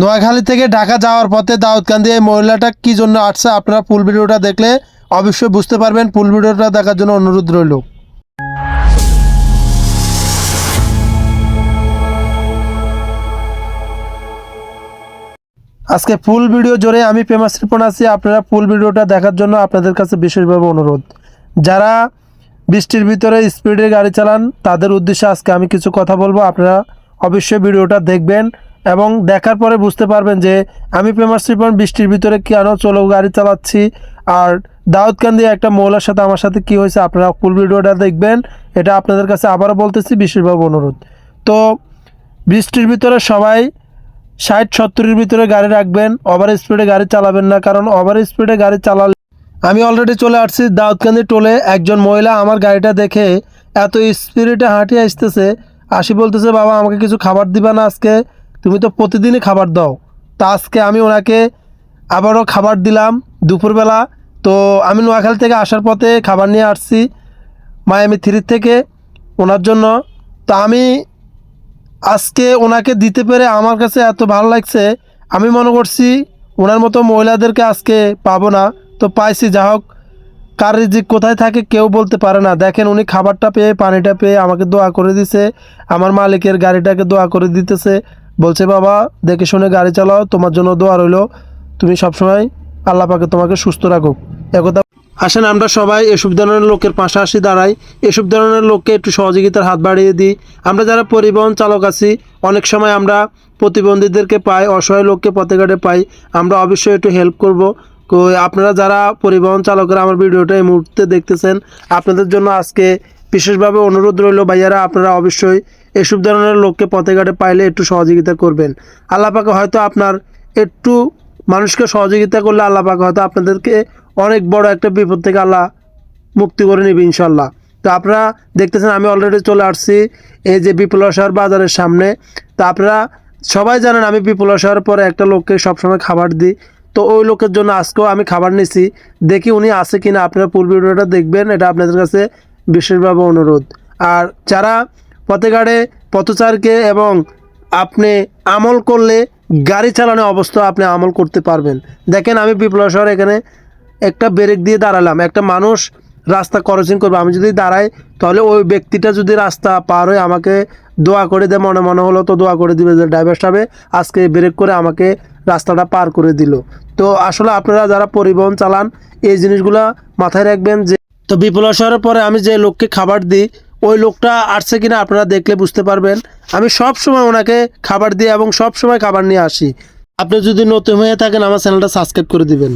নোয়াখালী থেকে ঢাকা যাওয়ার পথে দাউদকান্দি এই মহিলাটা কি জন্য আসছে? আপনারা ফুল ভিডিওটা দেখলে অবশ্যই বুঝতে পারবেন। ফুল ভিডিওটা দেখার জন্য অনুরোধ রইল। আজকে ফুল ভিডিও জোরে আমি ফেমাস রিপন আছি। আপনারা ফুল ভিডিওটা দেখার জন্য আপনাদের কাছে বিশেষভাবে অনুরোধ। যারা বৃষ্টির ভিতরে স্পিডে গাড়ি চালান, তাদের উদ্দেশ্যে আজকে আমি কিছু কথা বলব। আপনারা অবশ্যই ভিডিওটা দেখবেন। এবং দেখার পরে বুঝতে পারবেন যে আমি ফেমাস রিপন বৃষ্টির ভিতরে কেন চলো গাড়ি চালাচ্ছি। আর দাউদকান্দি একটা মহিলার সাথে আমার সাথে কি হয়েছে আপনারা ফুল ভিডিওটা দেখবেন। এটা আপনাদের কাছে আবারও বলতেছি বিশেষভাবে অনুরোধ। তো বৃষ্টির ভিতরে সবাই ষাট, সত্তরের ভিতরে গাড়ি রাখবেন ওভার স্পিডে গাড়ি চালাবেন না, কারণ ওভার স্পিডে গাড়ি চালালে আমি অলরেডি চলে আসছি দাউদকান্দি টোলে একজন মহিলা আমার গাড়িটা দেখে এত স্পিডে হাঁটিয়ে আসতেছে, আসি বলতেছে, বাবা, আমাকে কিছু খাবার দিবা না আজকে? তুমি তো প্রতিদিনই খাবার দাও। তা আজকে আমি ওনাকে আবারও খাবার দিলাম দুপুরবেলা। তো আমি নোয়াখালী থেকে আসার পথে খাবার নিয়ে আসছি মায়ামি থ্রি থেকে ওনার জন্য। তো আমি আজকে ওনাকে দিতে পেরে আমার কাছে এত ভালো লাগছে। আমি মনে করছি ওনার মতো মহিলাদেরকে আজকে পাবো না। তো পাইছি, যা হোক, কার রিজিক কোথায় থাকে কেউ বলতে পারে না। দেখেন উনি খাবারটা পেয়ে, পানিটা পেয়ে আমাকে দোয়া করে দিছে। আমার মালিকের গাড়িটাকে দোয়া করে দিতেছে। বলছে, বাবা, দেখে শুনে গাড়ি চালাও, তোমার জন্য দোয়া রইল। তুমি সবসময় আল্লাহ পাকে তোমাকে সুস্থ রাখুক একথা আসেন, আমরা সবাই এসব ধরনের লোকের পাশাপাশি দাঁড়াই। এসব ধরনের লোককে একটু সহযোগিতার হাত বাড়িয়ে দিই। আমরা যারা পরিবহন চালক আছি, অনেক সময় আমরা প্রতিবন্ধীদেরকে পাই, অসহায় লোককে পথে ঘাটে পাই। আমরা অবশ্যই একটু হেল্প করব। আপনারা যারা পরিবহন চালকরা আমার ভিডিওটা এই মুহূর্তে দেখতেছেন, আপনাদের জন্য আজকে বিশেষভাবে অনুরোধ রইল। ভাইয়ারা, আপনারা অবশ্যই এসব ধরনের লোককে পথে ঘাটে পাইলে একটু সহযোগিতা করবেন। আল্লাহ পাকে হয়তো আপনার একটু মানুষকে সহযোগিতা করলে আল্লাহ পাক হয়তো আপনাদেরকে অনেক বড় একটা বিপদ থেকে আল্লাহ মুক্তি করে নেবে ইনশাল্লাহ তো আপনারা দেখতেছেন আমি অলরেডি চলে আসছি এই যে বিপ্লব শহর বাজারের সামনে। তো আপনারা সবাই জানেন আমি বিপ্লব শহর পরে একটা লোককে সবসময় খাবার দিই। তো ওই লোকের জন্য আজকেও আমি খাবার নিছি। দেখি উনি আছে কিনা, আপনারা ফুল ভিডিওটা দেখবেন, এটা আপনাদের কাছে বিশেষভাবে অনুরোধ। আর যারা পথে ঘাটে পথচারকে এবং আপনি আমল করলে গাড়ি চালানোর অবস্থা আপনি আমল করতে পারবেন। দেখেন আমি বিপ্লব শহর এখানে একটা ব্রেক দিয়ে দাঁড়ালাম। একটা মানুষ রাস্তা ক্রসিং করবে। আমি যদি দাঁড়াই, তাহলে ওই ব্যক্তিটা যদি রাস্তা পার হয়ে আমাকে দোয়া করে দেয়, মনে মনে হলো তো দোয়া করে দিবে যে ড্রাইভার সাহেবে, আজকে ব্রেক করে আমাকে রাস্তাটা পার করে দিল। তো আসলে আপনারা যারা পরিবহন চালান, এই জিনিসগুলা মাথায় রাখবেন যে, তো বিপ্লব শহরের পরে আমি যে লোককে খাবার দিই ওই লোকটা আসছে কিনা আপনারা দেখলে বুঝতে পারবেন। আমি সব সময় ওনাকে খাবার দিয়ে এবং সব সময় খাবার নিয়ে আসি। আপনি যদি নতুন হয়ে থাকেন, আমার চ্যানেলটা সাবস্ক্রাইব করে দিবেন।